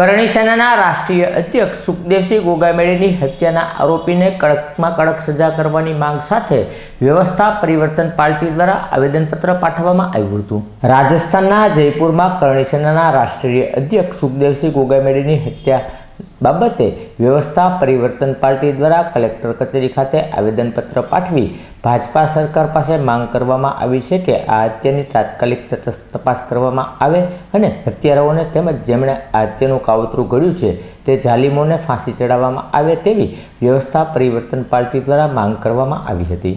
કરણી સેનાના રાષ્ટ્રીય અધ્યક્ષ સુખદેવસિંહ ગોગામેડીની હત્યાના આરોપીને કડકમાં કડક સજા કરવાની માંગ સાથે વ્યવસ્થા પરિવર્તન પાર્ટી દ્વારા આવેદનપત્ર પાઠવવામાં આવ્યું હતું. રાજસ્થાનના જયપુરમાં કરણી સેનાના રાષ્ટ્રીય અધ્યક્ષ સુખદેવસિંહ ગોગામેડીની હત્યા બાબતે વ્યવસ્થા પરિવર્તન પાર્ટી દ્વારા કલેક્ટર કચેરી ખાતે આવેદનપત્ર પાઠવી ભાજપા સરકાર પાસે માંગ કરવામાં આવી છે કે આ હત્યાની તાત્કાલિક તપાસ કરવામાં આવે અને હત્યારાઓને તેમજ જેમણે આ હત્યાનું કાવતરું ઘડ્યું છે તે જાલિમોને ફાંસી ચડાવવામાં આવે તેવી વ્યવસ્થા પરિવર્તન પાર્ટી દ્વારા માંગ કરવામાં આવી હતી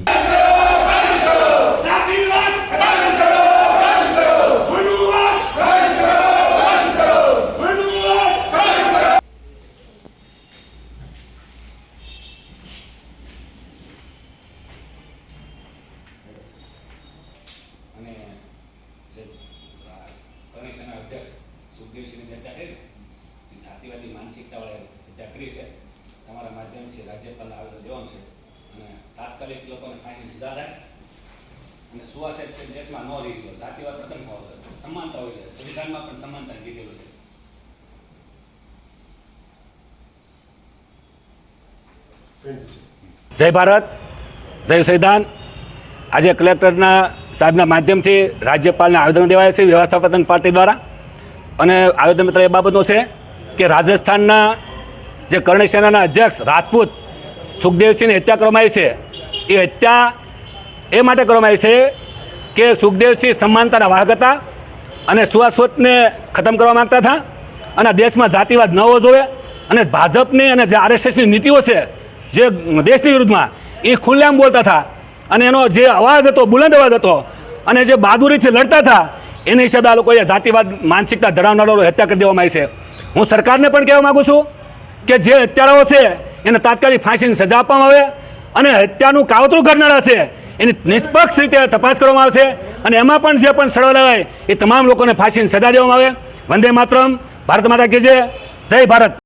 જાતિવાદ બંધ કરો બંધ કરો મનુવાદ બંધ કરો બંધ કરો મનુવાદ અને જે આ કમિશનના અધ્યક્ષ સુખદેવસિંહની ચર્ચા કરી. એ જાતિવાદી માનસિકતાવાળા ચર્ચા કરી છે. તમારા માધ્યમથી રાજ્યપાલ આવેદન દેવાનું છે. અને તાત્કાલિક લોકોને ફાંસી સીધા થાય. અને સુવાસેટ છે, દેશમાં ન રહી ગયો જાતિવાદ ખતમ થવો જોઈએ સમાનતા હોય છે. સંવિધાનમાં પણ સમાનતા દીધેલું છે. જય ભારત, જય સૈદાન આજે કલેક્ટરના સાહેબના માધ્યમથી રાજ્યપાલને આવેદન દેવાય છે વ્યવસ્થાપન પાર્ટી દ્વારા. અને આવેદન મિત્ર એ બાબતનો છે કે રાજસ્થાનના જે કરણી સેનાના અધ્યક્ષ રાજપૂત સુખદેવસિંહની હત્યા કરવામાં આવી છે. એ હત્યા એ માટે કરવામાં આવી છે કે સુખદેવસિંહ સમાનતાના વાહક હતા અને સુવાસોતને ખતમ કરવા માગતા હતા અને દેશમાં જાતિવાદ ન હોવો જોઈએ અને ભાજપની અને જે આરએસએસની નીતિઓ છે, જે દેશની વિરુદ્ધમાં, એ ખુલ્લેઆમ બોલતા હતા. અને એનો જે અવાજ હતો, બુલંદ અવાજ હતો અને જે બહાદુરીથી લડતા હતા એના હિસાબે આ લોકોએ જાતિવાદ, માનસિકતા ધરાવનારો હત્યા કરી દેવામાં આવી છે. હું સરકારને પણ કહેવા માગું છું કે જે હત્યારાઓ છે, એને તાત્કાલિક ફાંસીની સજા આપવામાં આવે અને હત્યાનું કાવતરું કરનારા છે, એની નિષ્પક્ષ રીતે તપાસ કરવામાં આવશે અને એમાં પણ જે પણ સડવા હોય એ તમામ લોકોને ફાંસીની સજા દેવામાં આવે. વંદે માતરમ, ભારત માતા કે જય ભારત.